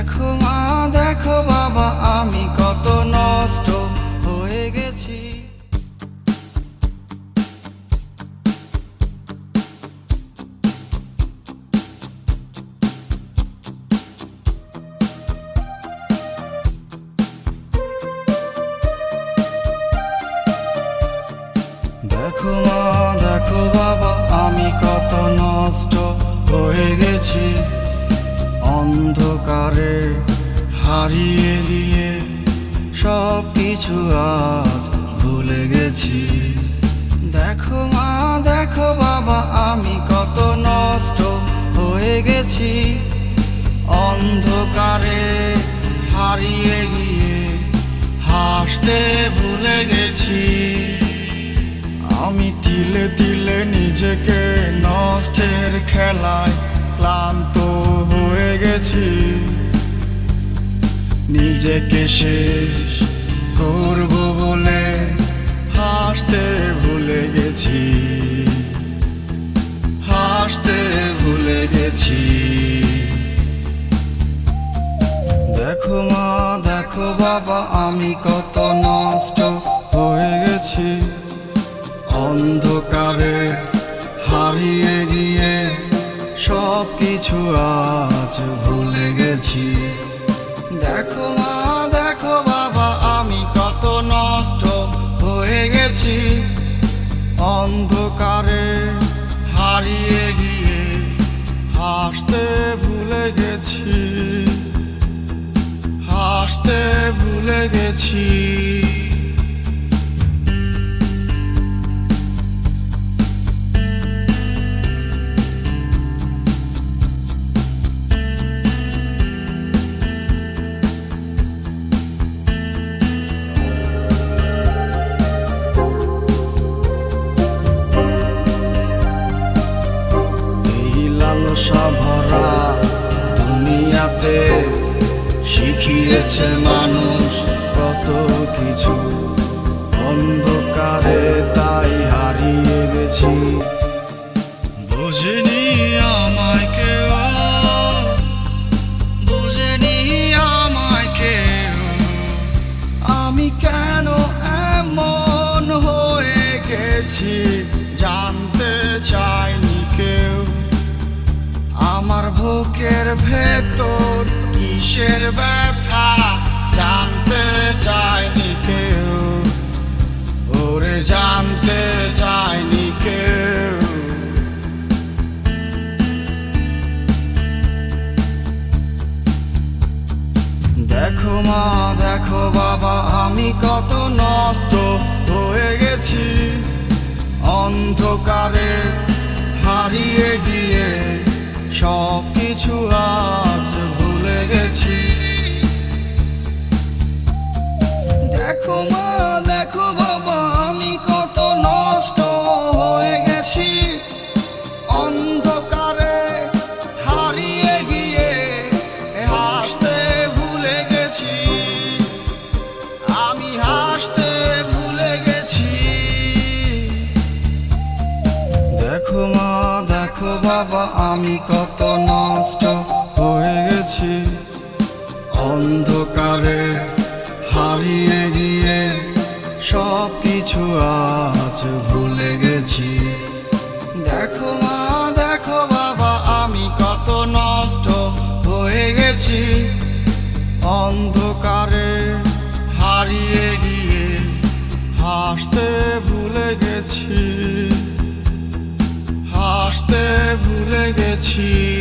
দেখো মা, দেখো বাবা, আমি কত নষ্ট হয়ে গেছি। দেখো মা, দেখো বাবা, আমি কত নষ্ট হয়ে গেছি। অন্ধকারে হারিয়ে গিয়ে সব কিছু আজ ভুলে গেছি। দেখো মা, দেখো বাবা, আমি কত নষ্ট হয়ে গেছি। অন্ধকারে হারিয়ে গিয়ে হাসতে ভুলে গেছি। আমি তিলে তিলে নিজেকে নষ্টের খেলায় ক্লান্ত নিজেকে শেষ করব বলে হাসতে ভুলে গেছি। হাসতে ভুলে গেছি। দেখো মা, দেখো বাবা, আমি কত নষ্ট হয়ে গেছি। অন্ধকারে হারিয়ে গিয়ে সব কিছু আজ ভুলে গেছি। দেখো মা, দেখো বাবা, আমি কত নষ্ট হয়ে গেছি। অন্ধকারে হারিয়ে গিয়ে হাসতে ভুলে গেছি। হাসতে ভুলে গেছি। ভরা দুনিয়াতে শিখিয়েছে মানুষ কত কিছু। অন্ধকারে তাই হারিয়ে গেছি। বুঝিনি আমায় কেউ আমায় আমি কেন হয়ে গেছি, জানতে চাইনি আমার বুকের ভেতর কিসের ব্যথা জানতে চাইনি কেউ? ওরে জানতে চাইনি কেউ? দেখো মা, দেখো বাবা, আমি কত নষ্ট কিছু আজ ভুলে গেছি। দেখো মা, দেখো বাবা, আমি কত নষ্ট হয়ে গেছি। অন্ধকারে হারিয়ে গিয়ে হাসতে ভুলে গেছি। আমি হাসতে ভুলে গেছি। দেখো মা বাবা, আমি কত নষ্ট হয়ে গেছি। অন্ধকারে হারিয়ে গিয়ে সব কিছু আজ ভুলে গেছি। দেখো মা, দেখো বাবা, আমি কত নষ্ট হয়ে গেছি। অন্ধকারে হারিয়ে গিয়ে হাসতে ভুলে গেছি। ভুলে গেছি।